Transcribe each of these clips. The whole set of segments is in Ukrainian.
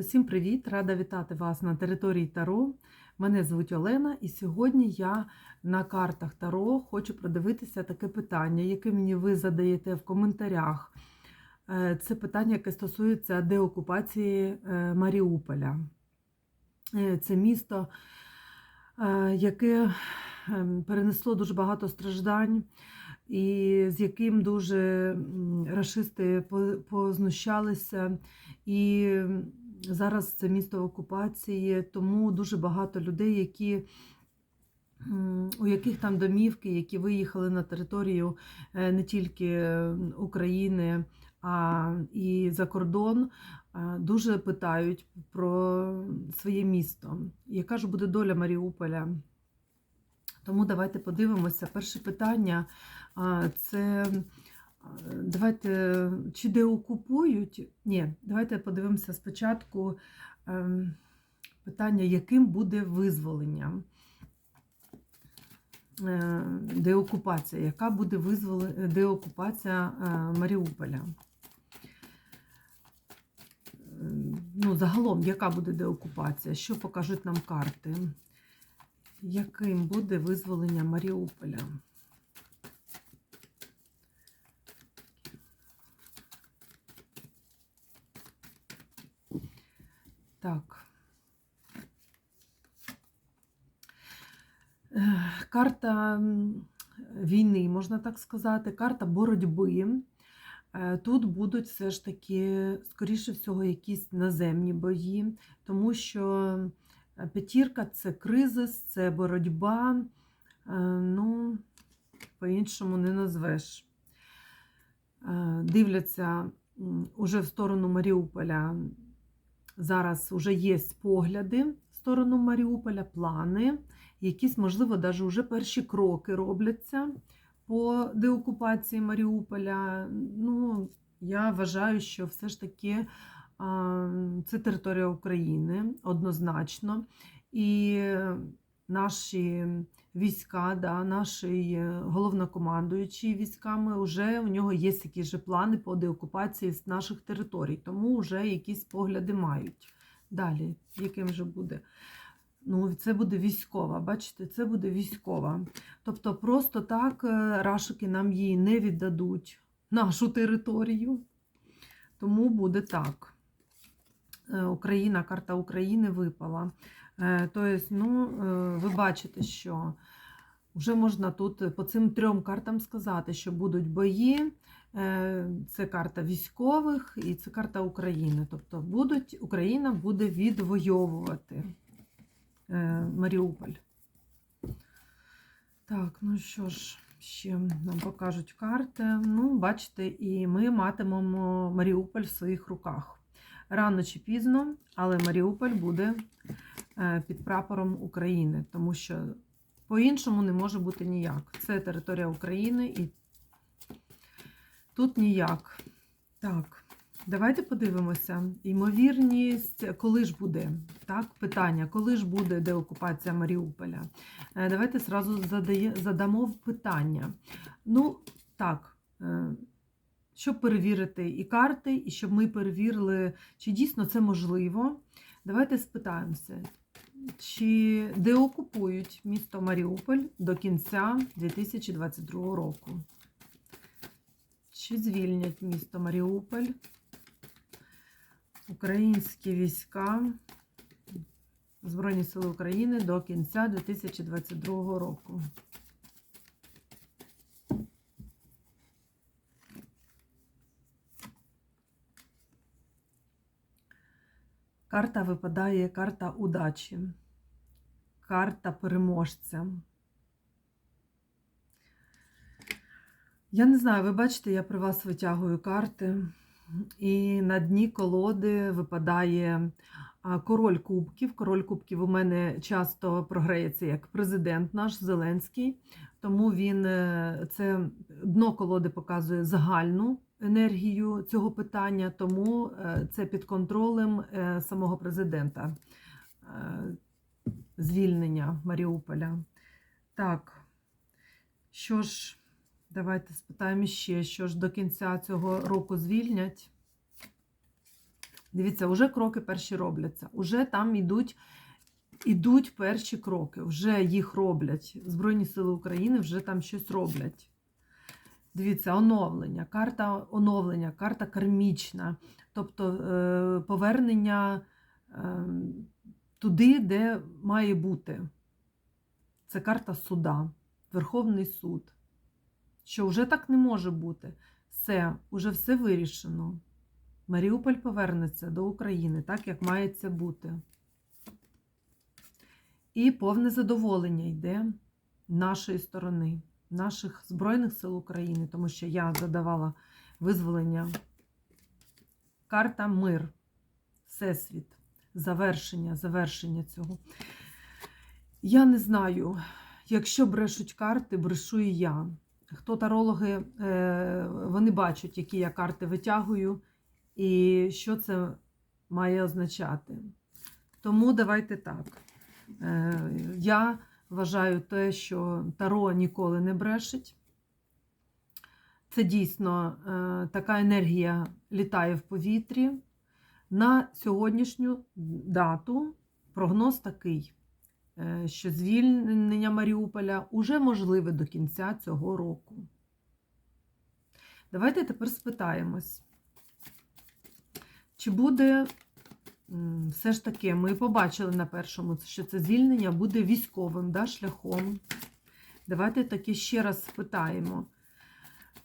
Усім привіт! Рада вітати вас на території Таро. Мене звуть Олена, і сьогодні я на картах Таро хочу продивитися таке питання, яке мені ви задаєте в коментарях. Е, Це питання, яке стосується деокупації е, Маріуполя. Е, Це місто, яке ем, перенесло дуже багато страждань, і з яким дуже м, рашисти познущалися. І зараз це місто в окупації, тому дуже багато людей, які, у яких там домівки, які виїхали на територію е, не тільки України, а і за кордон, е, дуже питають про своє місто. Яка ж буде доля Маріуполя? Тому давайте подивимося. Перше питання це давайте чи деокупують? Ні, давайте подивимося спочатку ем, питання, яким буде визволення. Е, Деокупація. Яка буде визволи... деокупація е, Маріуполя? Е, Ну, загалом, яка буде деокупація? Що покажуть нам карти? Яким буде визволення Маріуполя? Так. Е, Карта війни, можна так сказати, карта боротьби. Е, Тут будуть все ж таки, скоріше всього, якісь наземні бої, тому що е, п'ятірка це кризис, це боротьба. Ну, по-іншому не назвеш. Дивляться уже в сторону Маріуполя. Зараз вже є погляди в сторону Маріуполя, плани. Якісь, можливо, навіть вже перші кроки робляться по деокупації Маріуполя. Ну, я вважаю, що все ж таки це територія України однозначно. І наші війська, да, наш головнокомандуючий військами, вже у нього є якісь же плани по деокупації з наших територій, тому вже якісь погляди мають. Далі, яким же буде? Ну, це буде військова, бачите, це буде військова. Тобто просто так е, рашики нам її не віддадуть, нашу територію. Тому буде так. Е, Україна, карта України випала. Тобто, ну, е, ви бачите, що вже можна тут по цим трьом картам сказати, що будуть бої. Е, Це карта військових і це карта України. Тобто будуть, Україна буде відвоювати Маріуполь. Так, ну що ж, ще нам покажуть карти. Ну, бачите, і ми матимемо Маріуполь в своїх руках. Рано чи пізно, але Маріуполь буде під прапором України, тому що по-іншому не може бути ніяк. Це територія України і тут ніяк. Так, давайте подивимося. Ймовірність, коли ж буде? Так, питання, коли ж буде деокупація Маріуполя? Е, Давайте зразу задамо питання. Ну, так, е, щоб перевірити і карти, і щоб ми перевірили, чи дійсно це можливо. Давайте спитаємося, чи деокупують місто Маріуполь до кінця 2022 року? Чи звільнять місто Маріуполь? Українські війська Збройні Сили України до кінця 2022 року. Карта випадає карта удачі, карта переможця. Я не знаю, ви бачите, я при вас витягую карти, і на дні колоди випадає король кубків. Король кубків у мене часто програється як президент наш Зеленський, тому він е, це дно колоди показує загальну енергію цього питання, тому е, це під контролем е, самого президента е, звільнення Маріуполя. Так, що ж. Давайте спитаємо ще, що ж до кінця цього року звільнять. Дивіться, вже кроки перші робляться. Уже там йдуть, ідуть перші кроки, вже їх роблять. Збройні Сили України вже там щось роблять. Дивіться, оновлення, карта оновлення, карта кармічна, тобто е, повернення е, туди, де має бути. Це карта суда, Верховний суд. Що вже так не може бути. Все, уже все вирішено. Маріуполь повернеться до України, так як має це бути. І повне задоволення йде нашої сторони, наших Збройних сил України, тому що я задавала визволення. Карта мир, Всесвіт, завершення, завершення цього. Я не знаю, якщо брешуть карти, брешу і я. Хто тарологи, е, вони бачать, які я карти витягую, і що це має означати. Тому давайте так. Е, Я вважаю те, що Таро ніколи не брешить. Це дійсно е, така енергія літає в повітрі. На сьогоднішню дату прогноз такий, е, що звільнення Маріуполя уже можливе до кінця цього року. Давайте тепер спитаємось, чи буде все ж таки, ми побачили на першому, що це звільнення буде військовим да, шляхом. Давайте таки ще раз спитаємо,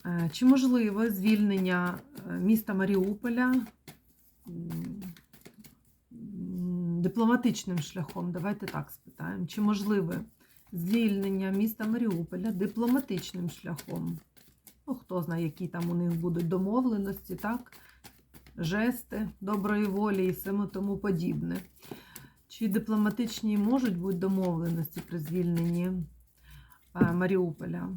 е, чи можливе звільнення е, міста Маріуполя дипломатичним шляхом? Давайте так спитаємо. Чи можливе звільнення міста Маріуполя дипломатичним шляхом? Ну, хто знає, які там у них будуть домовленості, так? Жести доброї волі і все тому подібне. Чи дипломатичні можуть бути домовленості при звільненні е, Маріуполя?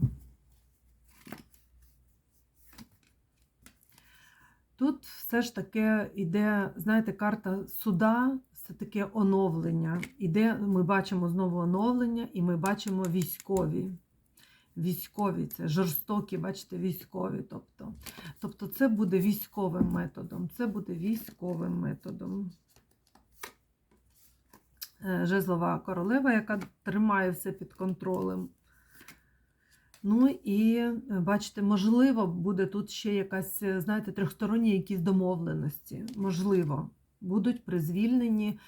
Тут все ж таки йде, знаєте, карта суда, все таке оновлення. Іде, ми бачимо знову оновлення, і ми бачимо військові. Військові, це жорстокі, бачите, військові. Тобто, тобто це буде військовим методом. Це буде військовим методом. Е, Жезлова королева, яка тримає все під контролем. Ну і е, бачите, можливо, буде тут ще якась, е, знаєте, трьохсторонні якісь домовленості. Можливо, будуть при звільненні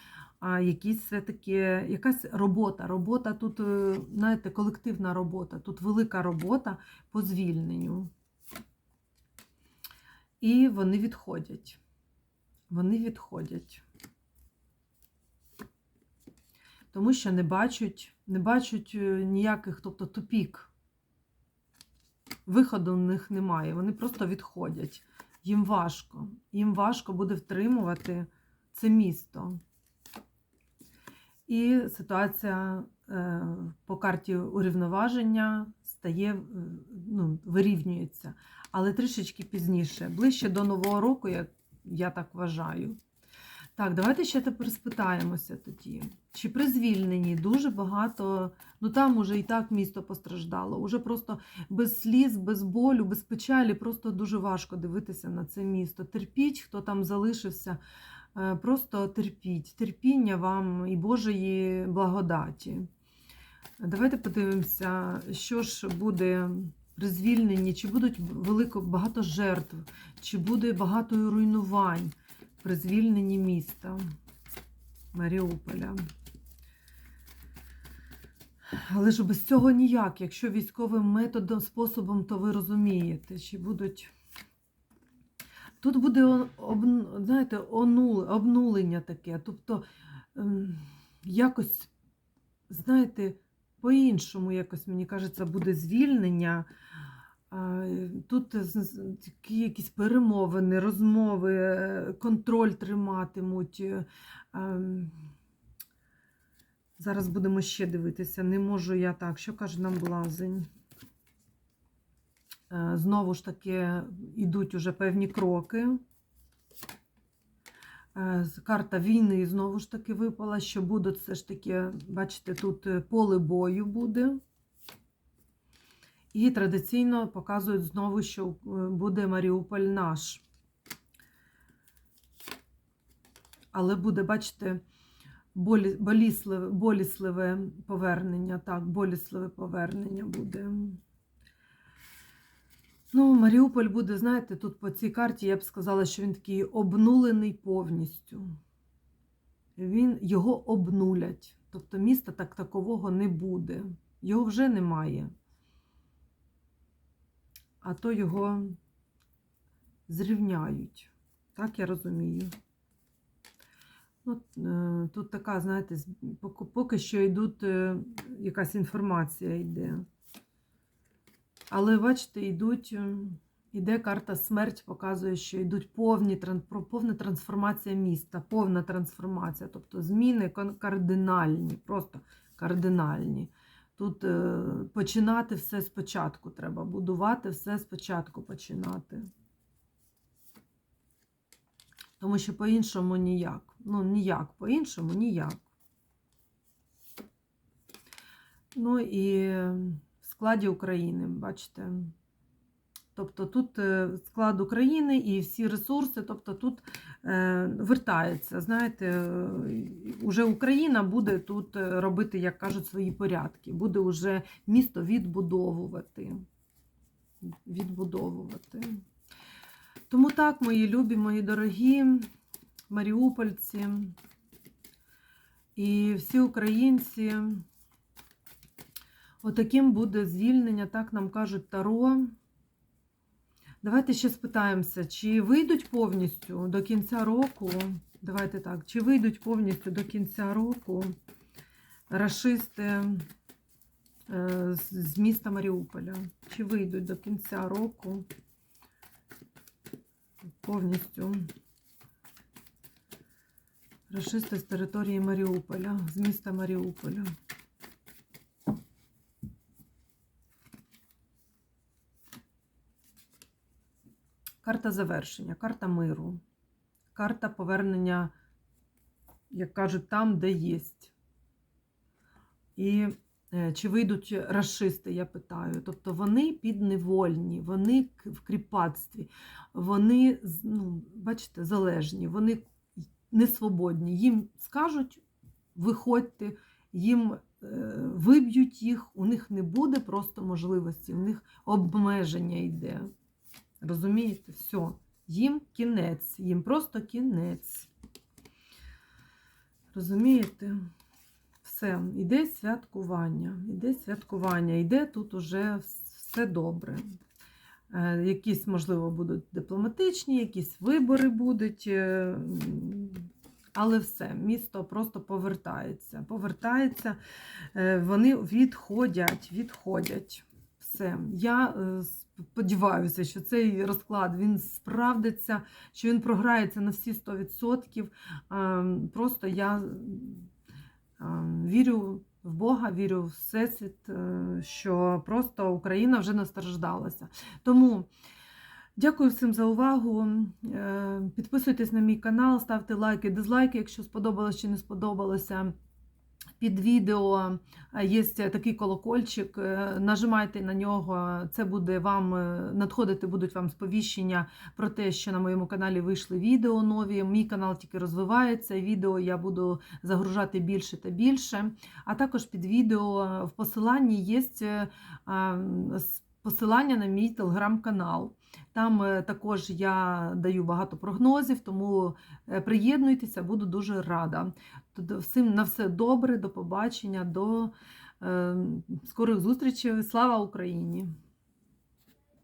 а якісь все-таки якась робота. Робота тут, е, знаєте, колективна робота, тут велика робота по звільненню. І вони відходять. Вони відходять. Тому що не бачать, не бачать е, ніяких, тобто тупік. Виходу в них немає. Вони просто відходять. Їм важко. Їм важко буде втримувати це місто. І ситуація е, по карті урівноваження стає, е, ну, вирівнюється. Але трішечки пізніше, ближче до Нового року, я, я так вважаю. Так, давайте ще тепер спитаємося тоді. Чи при звільненні дуже багато, ну там уже і так місто постраждало, уже просто без сліз, без болю, без печалі, просто дуже важко дивитися на це місто. Терпіть, хто там залишився. Е, Просто терпіть, терпіння вам і Божої благодаті. Давайте подивимося, що ж буде при звільненні, чи будуть велико багато жертв, чи буде багато руйнувань при звільненні міста Маріуполя. Але ж без цього ніяк. Якщо військовим методом, способом, то ви розумієте, чи будуть. Тут буде знаєте, обнулення таке. Тобто ем, якось, знаєте, по-іншому, якось, мені кажеться, буде звільнення. Тут якісь перемовини, розмови, е, контроль триматимуть. Е, ем, зараз будемо ще дивитися. Не можу я так. Що каже нам блазень? Е, знову ж таки, йдуть уже певні кроки. Карта війни знову ж таки випала, що будуть все ж таки, бачите, тут поле бою буде. І традиційно показують знову, що буде Маріуполь наш. але буде, бачите, болі, болісливе, болісливе повернення. Так, болісливе повернення буде. Ну, Маріуполь буде, знаєте, тут по цій карті я б сказала, що він такий обнулений повністю. Він, його обнулять. Тобто міста так такового не буде. Його вже немає. А то його зрівняють. Так я розумію. От, е, тут така, знаєте, поки, що йдуть, е, якась інформація йде. Але бачите, йдуть, е, іде карта смерть, показує, що йдуть повні, повна трансформація міста, повна трансформація, тобто зміни кардинальні, просто кардинальні. Тут е, починати все спочатку треба, будувати все спочатку починати. Тому що по-іншому ніяк. Ну, ніяк, по-іншому ніяк. Ну і складі України, бачите. Тобто тут е, склад України і всі ресурси, тобто тут е, вертається. Знаєте, е, уже Україна буде тут робити, як кажуть, свої порядки, буде уже місто відбудовувати. Відбудовувати. Тому так, мої любі, мої дорогі маріупольці і всі українці. Отаким буде звільнення, так нам кажуть Таро. Давайте ще спитаємося, чи вийдуть повністю до кінця року. Давайте так, чи вийдуть повністю до кінця року рашисти е, з міста Маріуполя? Чи вийдуть до кінця року повністю рашисти з території Маріуполя, з міста Маріуполя? Карта завершення, карта миру, карта повернення, як кажуть, там, де є. І е, чи вийдуть расисти, я питаю. Тобто вони підневольні, вони в кріпацтві, вони, ну, бачите, залежні, вони не свободні. Їм скажуть, виходьте, їм е, виб'ють їх, у них не буде просто можливості, у них обмеження йде. Розумієте? Все. Їм кінець, їм просто кінець. Розумієте? Все, іде святкування, іде святкування, іде тут уже все добре. Е, Якісь, можливо, будуть дипломатичні, якісь вибори будуть. е, Але все, місто просто повертається. Повертається, е, вони відходять, відходять. Все. Я е, сподіваюся, що цей розклад він справдиться, що він програється на всі 100%. Ем, Просто я вірю в Бога, вірю в Всесвіт, е, що просто Україна вже настраждалася. Тому. Дякую всім за увагу. Е, Підписуйтесь на мій канал, ставте лайки, дизлайки, якщо сподобалось чи не сподобалося. Під відео е, є такий колокольчик. е, Нажимайте на нього. Це буде вам е, надходити, будуть вам сповіщення про те, що на моєму каналі вийшли відео нові. Мій канал тільки розвивається. Відео я буду загружати більше та більше. А також під відео в посиланні є е, с- посилання на мій телеграм-канал. Там е, також я даю багато прогнозів, тому е, приєднуйтеся, буду дуже рада. Тобто Всім на все добре, до побачення, до е, скорих зустрічей. Слава Україні!